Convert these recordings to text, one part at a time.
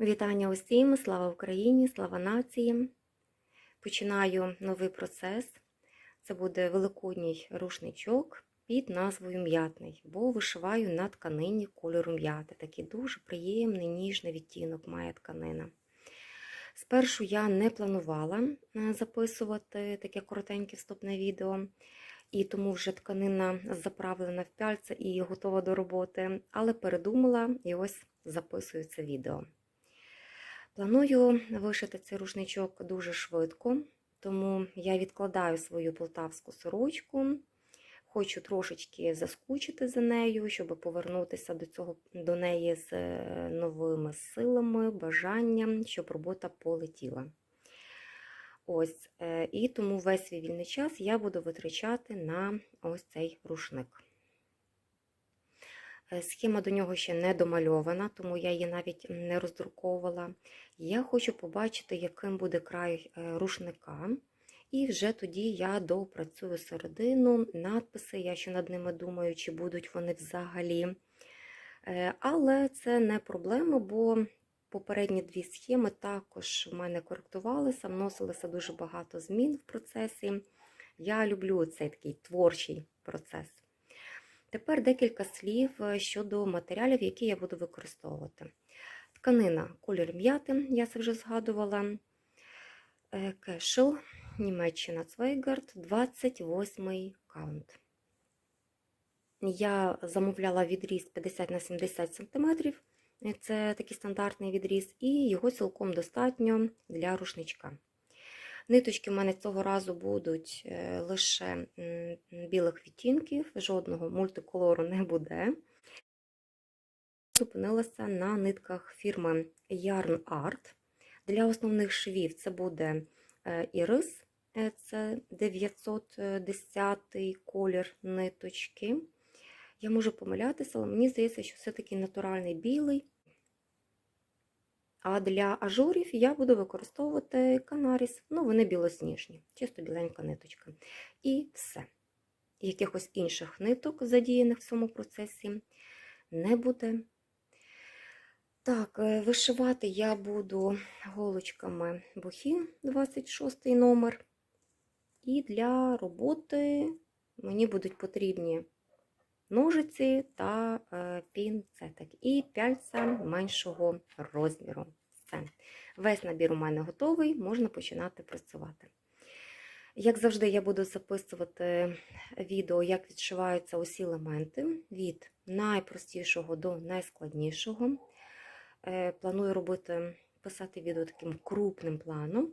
Вітання усім, слава Україні, слава нації. Починаю новий процес. Це буде великодній рушничок під назвою м'ятний, бо вишиваю на тканині кольору м'яти. Такий дуже приємний, ніжний відтінок має тканина. Спершу я не планувала е, записувати таке коротеньке вступне відео, і тому вже тканина заправлена в пяльце і готова до роботи, але передумала і ось записую це відео. Планую вишити цей рушничок дуже швидко, тому я відкладаю свою полтавську сорочку. Хочу трошечки заскучити за нею, щоб повернутися до цього до неї з е, новими силами, бажанням, щоб робота полетіла. Ось, е, і тому весь свій вільний час я буду витрачати на ось цей рушник. Е, Схема до нього ще не домальована, тому я її навіть не роздруковувала. Я хочу побачити, яким буде край е, рушника. І вже тоді я допрацюю середину, надписи, я ще над ними думаю, чи будуть вони взагалі. Е, Але це не проблема, бо попередні дві схеми також в мене коректувалися, вносилося дуже багато змін в процесі. Я люблю цей такий творчий процес. Тепер декілька слів щодо матеріалів, які я буду використовувати. Тканина колір м'яти, я це вже згадувала. Кешел, Німеччина Цвейгард, 28 каунт. Я замовляла відріз 50 на 70 см. Це такий стандартний відріз, і його цілком достатньо для рушничка. Ниточки в мене цього разу будуть е, лише білих відтінків, жодного мультиколору не буде. Зупинилася на нитках фірми Yarn Art. Для основних швів це буде ірис, це 910 колір ниточки. Я можу помилятися, але мені здається, що все-таки натуральний білий. А для ажурів я буду використовувати канаріс, ну вони білосніжні, чисто біленька ниточка. І все. Якихось інших ниток, задіяних в цьому процесі, не буде. Так, вишивати я буду голочками бухі 26 номер. І для роботи мені будуть потрібні ножиці та пінцетик. І пяльця меншого розміру. Все. Весь набір у мене готовий, можна починати працювати. Як завжди, я буду записувати відео, як відшиваються усі елементи від найпростішого до найскладнішого. Планую робити, писати відео таким крупним планом.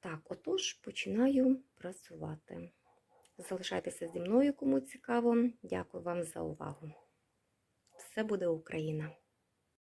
Так, отож, починаю працювати. Залишайтеся зі мною, кому цікаво. Дякую вам за увагу. Все буде Україна!